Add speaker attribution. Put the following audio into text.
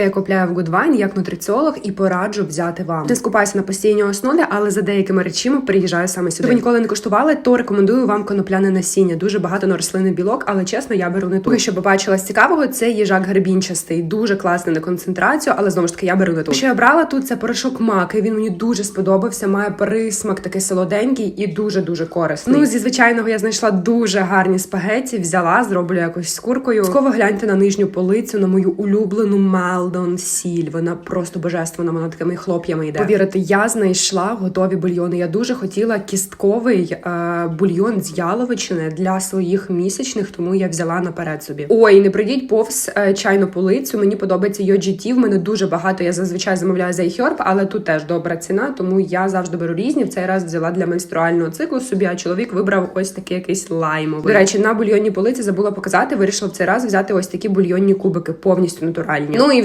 Speaker 1: Я купляю в Goodwine як нутриціолог і пораджу взяти вам. Не скупаюся на постійній основі, але за деякими речами приїжджаю саме сюди. Ви ніколи не куштували, то рекомендую вам конопляне насіння. Дуже багато на рослинний білок, але чесно, я беру не ту. Що побачила з цікавого, це їжак гребінчастий, дуже класний на концентрацію, але знову ж таки я беру не ту. Що я брала тут, це порошок маки. Він мені дуже сподобався. Має присмак такий солоденький і дуже дуже корисний. Ну зі звичайного я знайшла дуже гарні спагеті. Взяла, зроблю якось з куркою. Сково гляньте на нижню полицю, на мою улюблену Мелдон сіль. Вона просто божественна, вона такими хлоп'ями йде. Повірите, я знайшла готові бульйони. Я дуже хотіла кістковий е, бульйон з яловичини для своїх місячних, тому я взяла наперед собі. Ой, не пройдіть повз е, чайну полицю. Мені подобається UGT, В мене дуже багато. Я зазвичай замовляю за iHerb, але тут теж добра ціна, тому я завжди беру різні. В цей раз взяла для менструального циклу собі, а чоловік вибрав ось такий якийсь лаймовий. До речі, на бульйонній полиці забула показати. Вирішила в цей раз взяти ось такі бульйонні кубики, повністю натуральні. Ну і